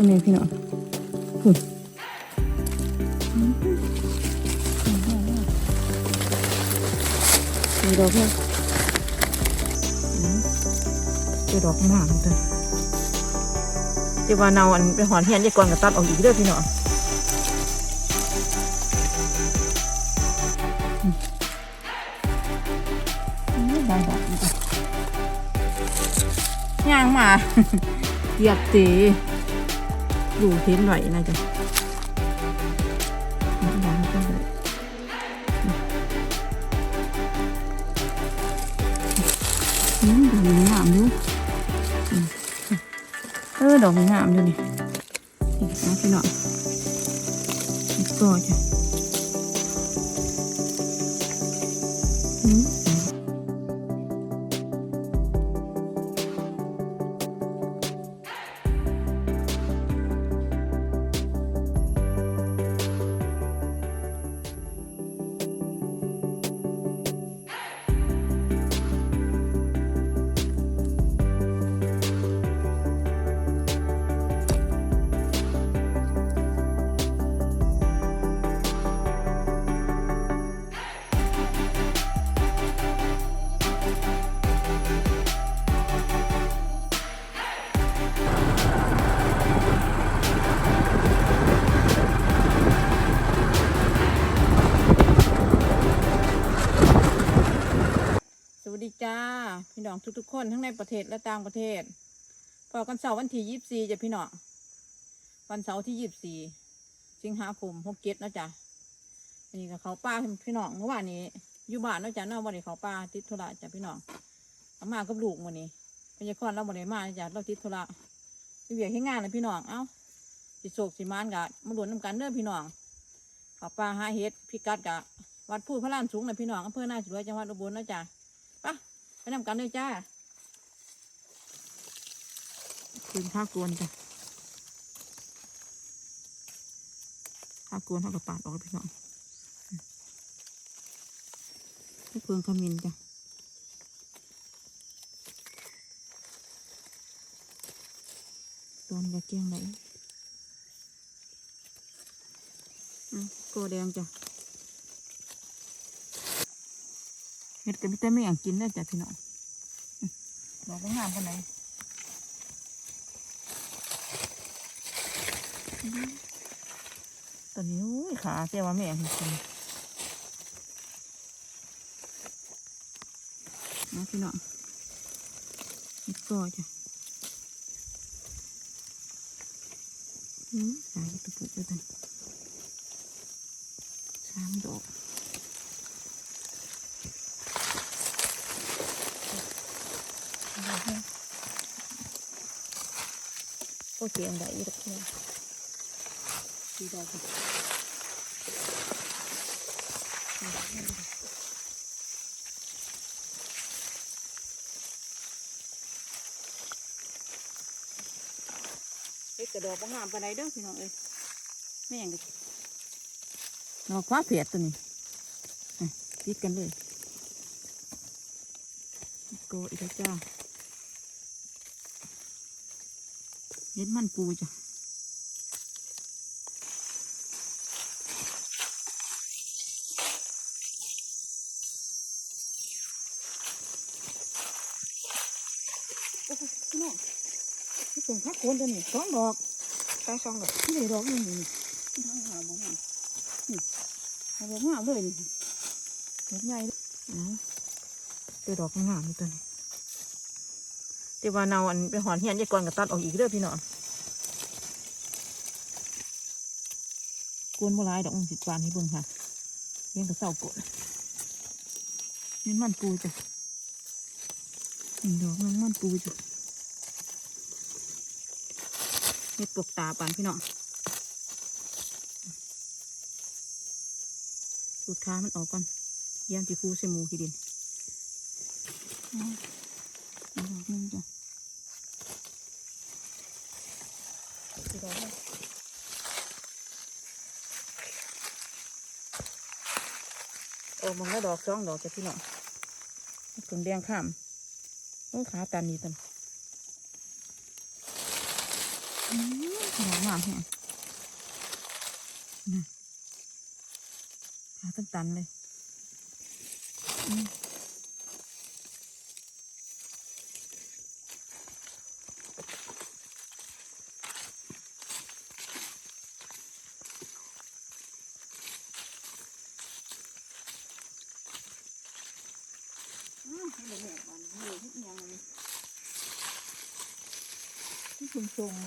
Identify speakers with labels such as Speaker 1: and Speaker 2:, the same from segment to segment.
Speaker 1: อันนี้พี่น้องหุ่นมีดอกเนี่ยเจอดอกข้างหลังตัวเดี๋ยวว่าเนาอันไปหอนเฮียนยายก่อนกับตัดออกอีกเด้อพี่น้องย่างมาเหยียบตี อยู่เห็นไหวนะจ๊ะดำก็เลยอืมดอกงามอยู่เออดอกงามอยู่นี่นี่นะพี่น้องนี่ก็จ้ะ ดีจ้า พี่น้องทุกๆคนทั้งในประเทศและต่างประเทศพอกันเสาร์วันที่ยี่สิบสี่จ้ะพี่น้องวันเสาร์ที่ยี่สิบสี่สิงหาคมหกเจ็ดนะจ๊ะนนี้ก็เขาป้าพี่น้องเมื่อวานนี้อยู่บ้านนะจ๊ะนอกวันนี้เขาป้าติดธุระจ้ะพี่น้องเอามากับลูกวันนี้พยาคอนเราวันนี้มาจ้ะเราติดธุระที่เวียกให้งานเลยพี่น้องเอ้าสิโศกสิมานกะมาด่วนน้ำกันเด้อพี่น้องเขาป้าหาเฮ็ดพิกัดกะวัดพูดพระลานสูงเลยพี่น้องอำเภอหน้าจุฬาจังหวัดอุบลนะจ๊ะ ไปนำกันเลยจ้าคืนข้าวกวนจ้ะข้าวกวนเขาก็ปาดออกแล้วพี่น้องให้เพืองขมิ้นจ้ะตัวนี้เกี้ยงไหนอืมโกแดงจ้ะ เห็ดก็มีแต่ไม่อยากกินได้อจ้ะพี่น้องอื้อดอกก็งามปานไหนอื้อตอนนี้อุ้ยขาเจ้าว่าแม่จริงๆนะพี่น้องเห็ดก็จ้ะอืมสายตะปุกด้วยกันสามดอก โอเคอันใดอีกแล้วดีดอกเฮ็ดกระดอกบ่งามปานใดเด้อพี่น้องเอ้ยแม่งก็ดอกฟ้าเพียดตัวนี้ติดกันเลยโกอีกแล้วจ้า เห็ดมันปูจ้ะโอ้โหพี่น้องนี่เป็นพักโคนตัวนี้สองดอกตายสองดอกนี่เลยดอกหนึงนี่นี่ทางหาบ่งามนี่เอาบ่งามเลยนี่ดอกใหญ่เลยนะเจอดอกงามนี่ตัวนี้เดี๋ยวว่าเนาอันไปหอนเฮียนยายก่อนกับตัดออกอีกเด้อพี่น้อง กวนโบราณดอกสิบวานให้เบิ่งค่ะเลี้ยงกับเสากดนี่มันปูจ้ะดอกมันมันปูจ้ะเฮ็ดปวกตาปานพี่น้องสูดขามันออกก่อนเยี่ยมที่ฟูใส่หมูขี้ดินอีกดอกนึงจ้ะ สีดอกเลย โอ้มันก็ดอกสองดอกจ้ะพี่น้องถึงแดงข้ามโอ้ขาตันนี่ตันอืมดอกงามแฮงนะขาตันตันเลยอืมอ้าวให้แหลกๆก่อนเหลือที่ยังเลย ที่ถุงทรงเ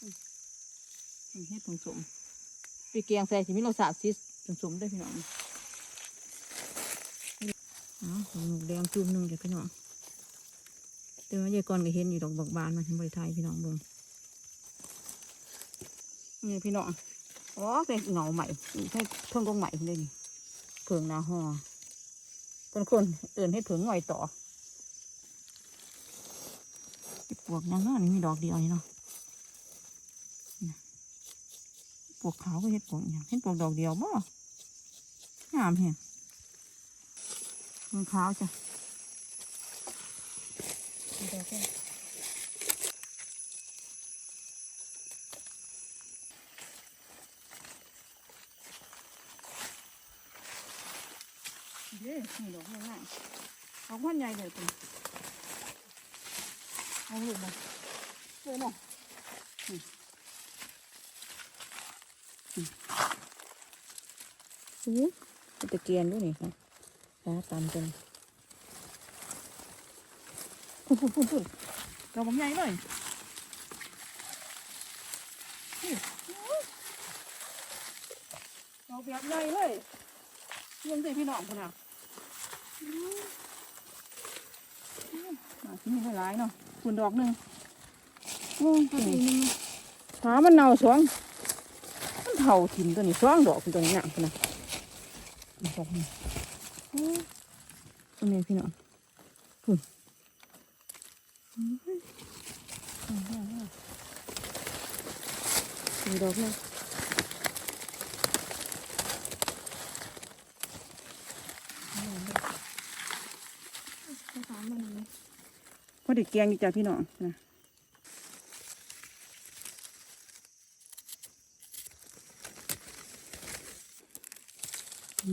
Speaker 1: ฮ็ดถุง สมไปเกียงใส่ที่มีรสชาติซิถุงสมได้พี่น้องอ๋อของหนูแดงจุ่มหนึ่งเดี๋ยวพี่น้องแต่ว่ายายก่อนก็เห็นอยู่ดอกบักบานมันบริไทยพี่น้องเบิ่งนี่พี่น้องอ๋อเป็นเงาใหม่ใช่เพิ่งกงใหม่เลยนี่เพิงนาฮอคนคนเอื่นให้เพิงหน่อยต่อปวกยังเนาะนี่มีดอกเดียวนี่เนาะนี่ป วกขาวก็เห็ดปวกอย่างเห็ดปวกดอกเดียวบ่งามแฮะมันขาวจ้ะมีดอกแค่เด้มีดอกง่ายๆเอาพันใหญ่เลยคุณเอาลูกมาเออเนาะอืมอืม อู้ตะเกียนด้วยนี่ครับขาตามกันพุ่นพุ่นพุ่นพุ่นเราผมใหญ่เลยนี่อู้เราแบบใหญ่เลยยังได้พี่น้องคนน่ะมาที่นี่หลายเนาะคุณดอกหนึ่งโอ้ขามันเน่าสองมันเท่าทิมตัวนี้สองดอกตัวนี้หนักนะด อกนี้โอ้ยตัวนี้พี่น้องคุณสี่ดอกเลยพอดีแกงอยู่จ้ะพี่น้องนะ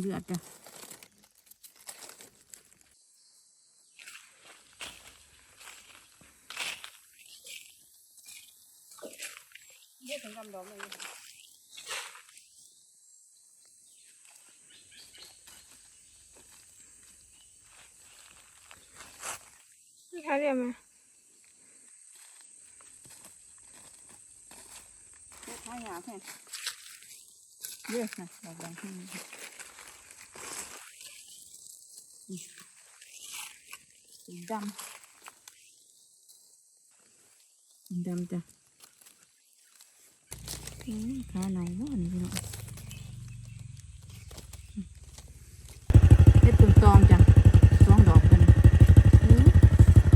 Speaker 1: เลือดจ้ะเยอะถึงกำดอกเลย
Speaker 2: ใช่เรียกไหม
Speaker 1: เยอะท้ายหยาแค่เยอะนะดอกแดงที่นี่ นี่สีดำสีดำจ้ะอืมขาไหนบ้านพี่น้องอืมเฮ็ดตุ่มตองจ้ะสองดอกกันอืม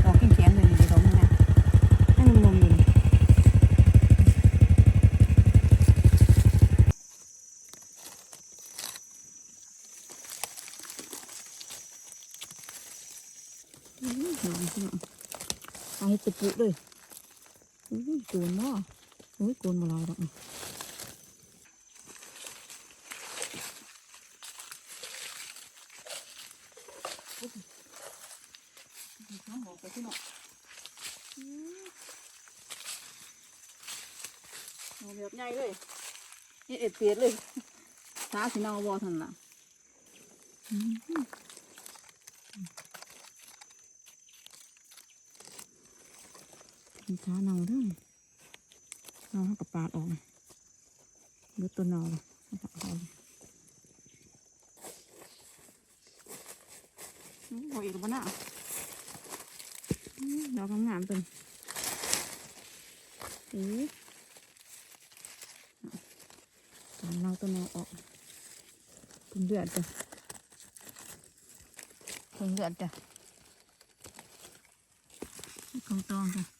Speaker 1: ดอกแข็งๆเลยนี่ดอกนึงนะให้นมๆอยู่นี่ อืมหอมพี่น้องเอาให้ตุ กๆเลยอุ้ยโกนเนาะอุ้ยโกนมาลายดอกน้ำหอมไปพี่น้องอืมเอาแบบใหญ่เลยนี่เอ็ดเปียดเลยช้าสินาบอทันละ มมีขาเนาด้วยเนาให้กับปาดออกเลยดูตัวเนาเลยเอาปาดออกเลยโอ้ยอีกแล้วบ่น่ะอืมดอกงามๆตัวนี้เอ๊ะตามเนาตัวเนาออกเป็นเลือดจ้ะเป็นเลือดจ้ะกองตองจ้ะ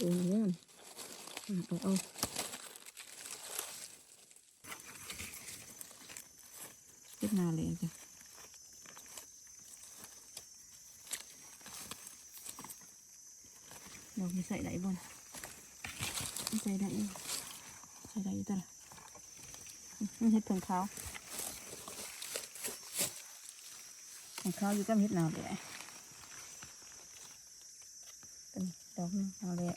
Speaker 1: ตัวเนี้ยเอาเอาขึ้นมาเลยจ้ะดอกมีใส่ไหนบ่นใส่ไหนใส่ได้จ้ะเห็ดเพิ่งเท้าถุงเท้าอยู่ก็เห็ดหนาวเลย ดอกนึงเอาเลย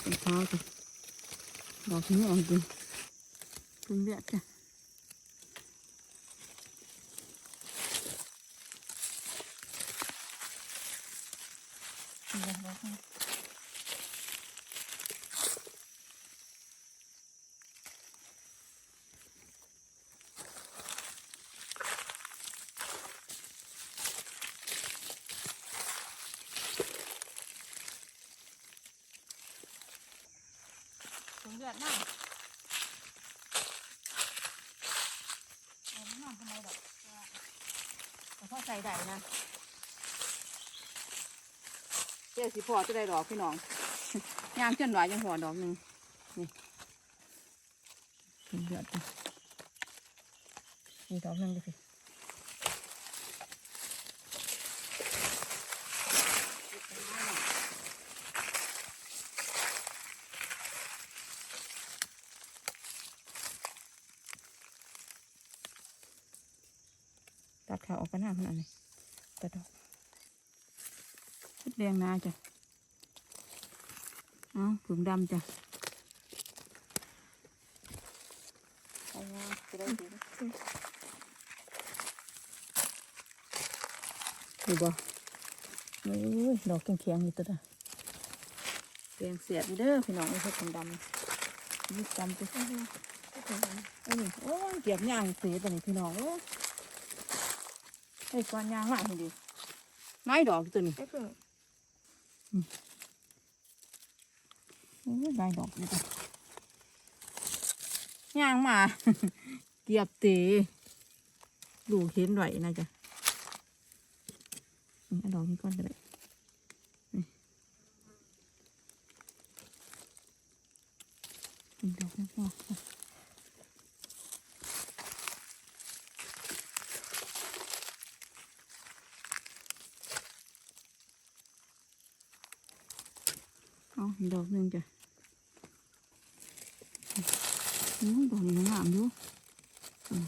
Speaker 1: เป็นขาวจ้ะดอกนี้อ่อนจริงเพิ่งเลือดจ้ะ จ้าสิพอจะได้ดอกพี่น้องยางจนหวายยังพอดอกหนึ่งนี่เดือดนี่ดอกหนึ่งดูสิตัดขาออกกันหน้าขนาดนี้ตัดดอก ชุด แดงนาจ้ะเอาถุงดำจ้ะด้ดีนะนี่บ่โอ้ยดอกแข็งๆนี่ตัวละแดงเสียดเด้อพี่น้องนี่คือถุงดำนี่ดำตัวนี้เอ้ยโอ้ยเก็บย่างเสียตัวนี้พี่น้องโอ้ยไอ้ก้อนย่างมากดีน้อยดอกตัวนี้
Speaker 2: ไอ้เพิ่ง
Speaker 1: โอ้ยได้ดอกนี่จ้ะย่างมา เกียบเตะลูเห็นไหวนะจ๊ะนี่ดอกนี้ก่อนก็ได้นี่นี่ดอกนี้พอเอาอีก ดอกหนึ่งจ้ะอืมดอกนี้งามอยู่อืม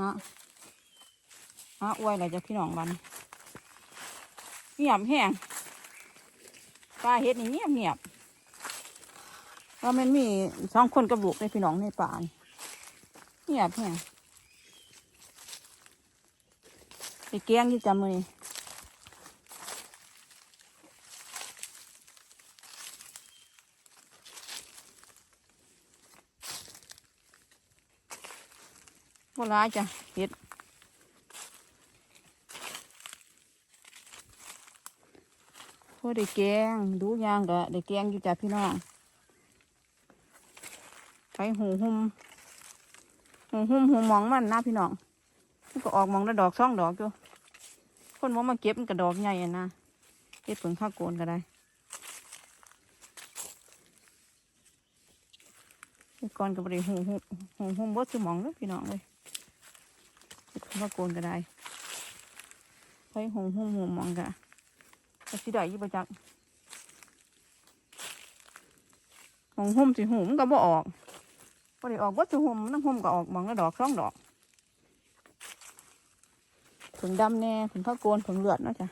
Speaker 1: อะอะอวยอะไรจ้ะพี่น้องบันเงียบแห้งปลาเฮ็ดนี่เงียบเงียบ ว่ามันมีสองคนกับลูกในพี่น้องในป่านเงียบแห้งไปเกี้ยงที่จำมือนี่บ่ร้ายจ้ะเฮ็ดพอได้แกงดูยางก็ได้แกงอยู่จ้ะพี่น้อง ไปหูหุ่มหูหุ่มหูมองมันนะพี่น้องมันก็ออกมองละดอกสองดอกอยู่คนว่ามาเก็บมันก็ดอกใหญ่อะนะเก็บเพิ่งข้าวโกนก็ได้เมื่อก่อนก็บริหูหูหูหุ่มบดสมองเลยพี่น้องเลยเก็บเพิ่งข้าวโกนก็ได้ไปหูหุ่มหูมองกะก็สิได้อยี่ประจักหูหุ่มสิหูมันก็บ่ออก พอได้ออกวัตถุห่มน้ำห่มก็ออกมองละดอกสองดอกผงดำแน่ผงข้าวโกนผงเลือดเนาะจ้ะ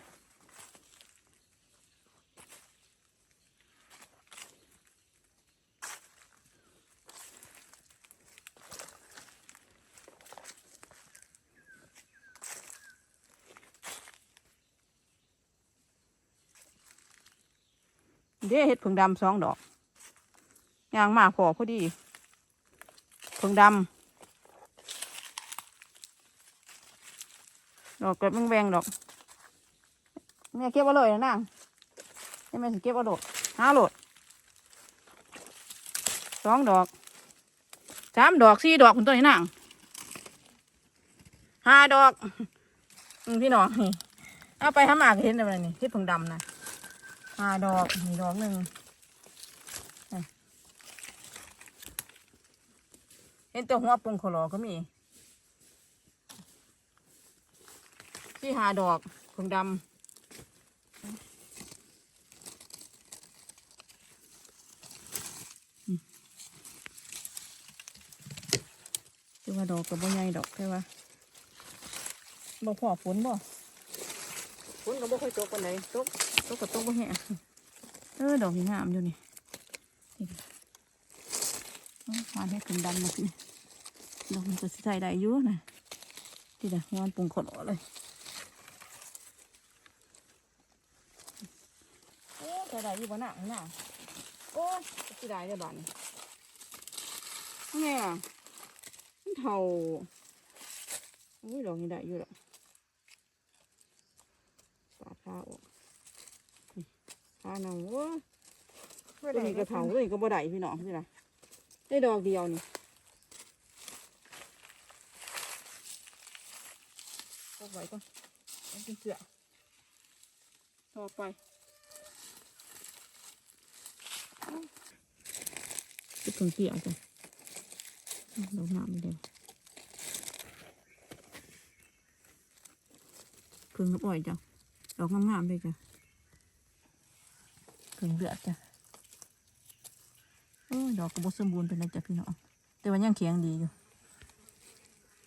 Speaker 1: เด้เห็ดผงดำสองดอกยางมาพอพอดี ผงดำดอกเกิดแบงดอกแม่เก็บเอาเลยนะนางแม่แม่สิเก็บเอาโดดห้าโหลดสองดอกสามดอกสี่ดอกคุณตัวนี้นางห้าดอกพี่น้องนี่เอาไปหาหมากเห็นอะไรนี่ที่ผงดำนะห้าดอกมีดอกหนึ่งนี่เห็นแต่หัวปงขอลอก็มีที่หาดอกผงดำอืมคือว่าดอกกับบ่ใหญ่ดอกใช่ปะบ่พอฝนบ่ฝนก็บ่ค่อยตกปานใดตกตกก็ตกบ่แห้งเออดอกนี่งามอยู่นี่นี่เอามาให้ขึ้นดำมาสิ ดอกมันก็สิใส่ได้อยู่นะที่ละงอนปรุงขอดเลยโอ้ใส่ได้อยู่บ่หนักหนักโอ้ยสิได้เด้อบ้านนี้แม่มันเท่าโอ้ยดอกนี่ได้อยู่ละปาดผ้าออกนี่ผ้าหนังเว้ยตัวนี้ก็เถาตัวนี้ก็บ่ได้พี่น้องพี่ล่ะได้ดอกเดียวนี่พก ไว้ก่อนเอาเป็นเสือต่อไปจะถึงเกี่ยวจ้ะดอกหนามไม่ได้เพิ่งน้ำอ้อยจ้ะดอกงามๆเลยจ้ะเพิ่งเดือดจ้ะโอ้ยดอกกระบอกสมบูรณ์เป็นไรจ้ะพี่น้องแต่ว่ายังเขียงดีอยู่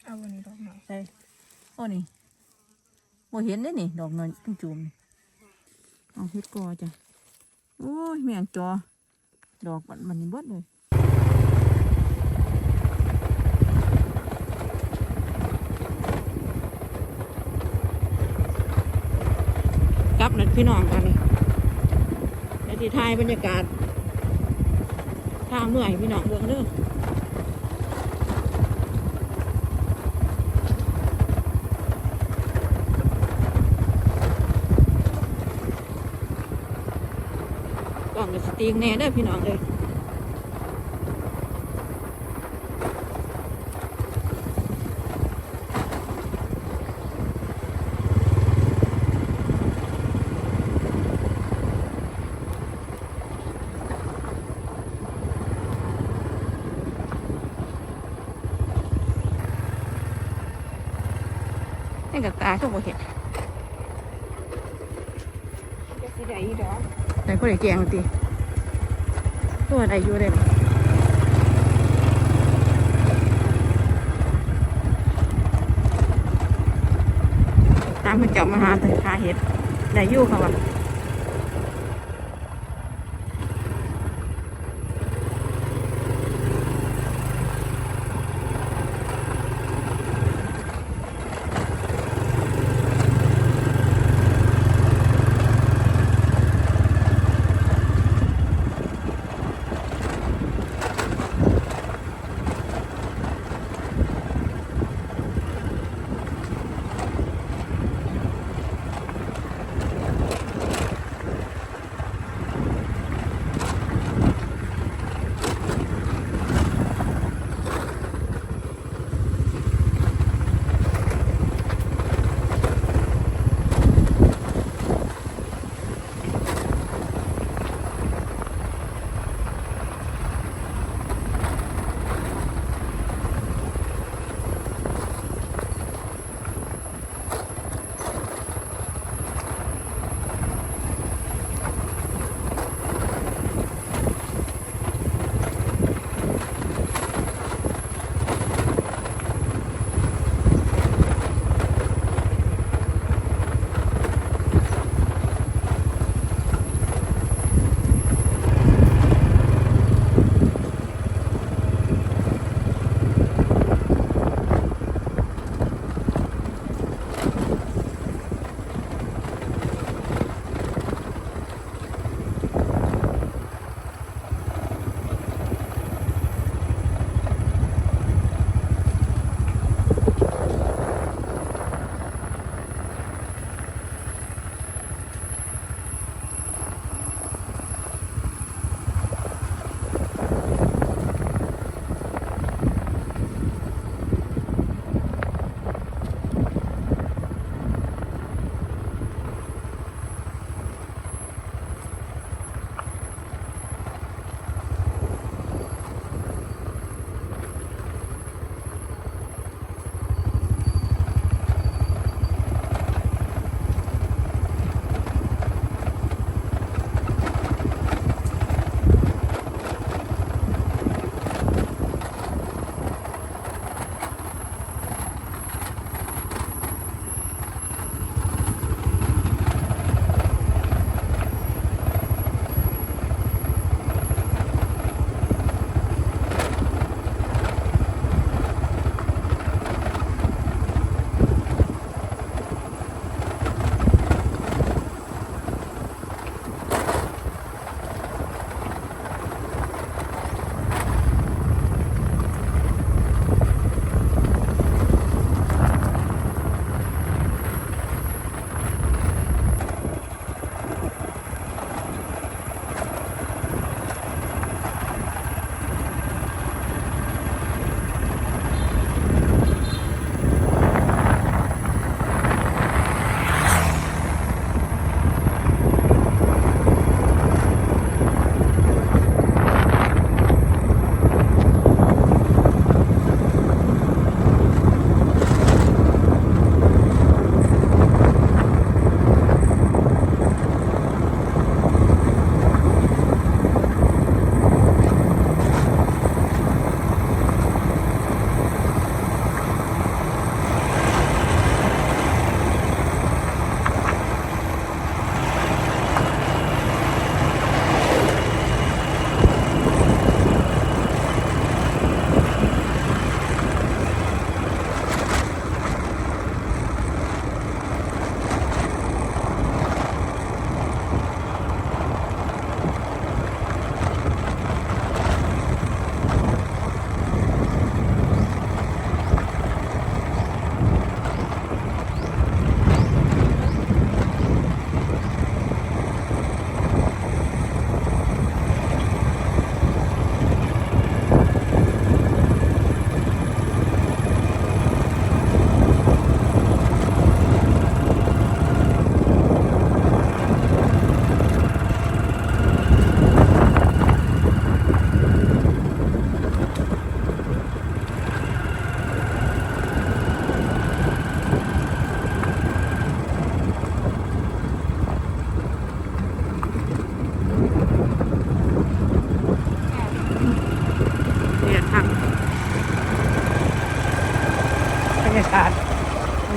Speaker 2: เอาวันนี้ดอกหน่อย
Speaker 1: ใช่โอ้นี่ บ่เห็นได้นี่ ดอกน้อยจุ่มเอาเฮ็ดกอจ้ะโอ้ยแม่งจอ ดอกมันมันนี่เบิดเลยกลับนะพี่น้องกันนี่ในที่ทายบรรยากาศทางเมื่อยพี่น้องเบื้องเด้อ กล่องกับส ตีกแน่เด้อพี่น้องเลยให้กับตาก็บ่เห็น
Speaker 2: จะสีใดอีดอก
Speaker 1: แต่ก็ได้แกงตี ตัวใดอยู่ได้บ่ตามมันจับมาหาแต่หาเห็ดได้อยู่ค่ะวะ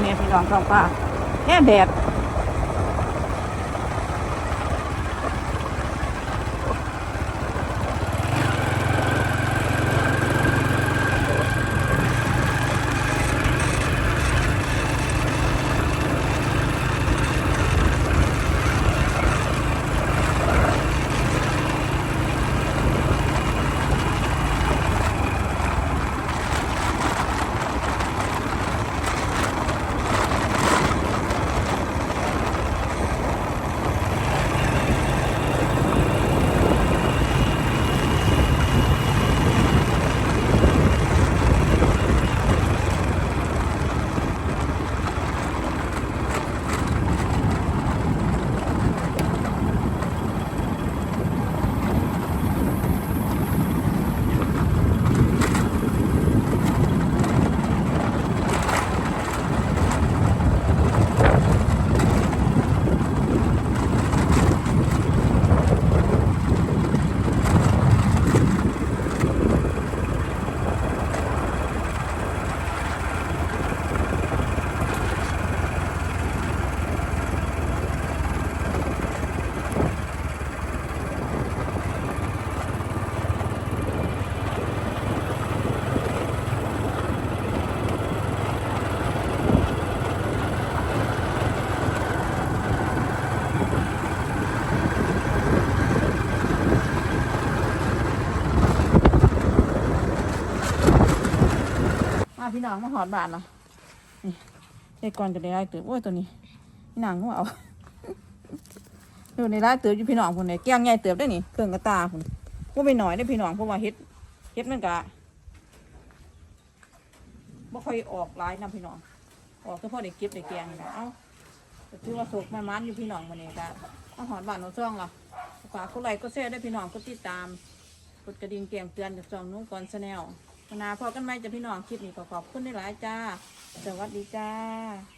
Speaker 1: แม่พี่น้องท้องฟ้าแค่แดด มาพี่น้องมาหอดบานละนี่ได้ก่อนจะได้ไล่เติบโอ้ยตัวนี้พี่นางก็เอาดูในไล่เติบอยู่พี่น้องคนไหนแก้งใหญ่เติบได้นี่เครื่องกระตาคนก็ไปหน่อยได้พี่น้องเพราะว่าเฮ็ดเฮ็ดมันกะบ่ค่อยออกหลายนะพี่น้อง ออกเฉพาะได้เก็บได้แกงนะเอ้าก็ถือว่าสุกมันมันอยู่พี่น้องวันนี้ก็มาหอดบานหนูซ่องล่ะฝากกดไลค์กดแชร์ได้พี่น้องกดติดตามกดกระดิ่งแจ้งเตือนจากช่องนู้นก่อนชาแนล นาพอกันไหมจ้ะพี่น้องคลิปนี้ขอขอบคุณได้หลายจ้า สวัสดีจ้า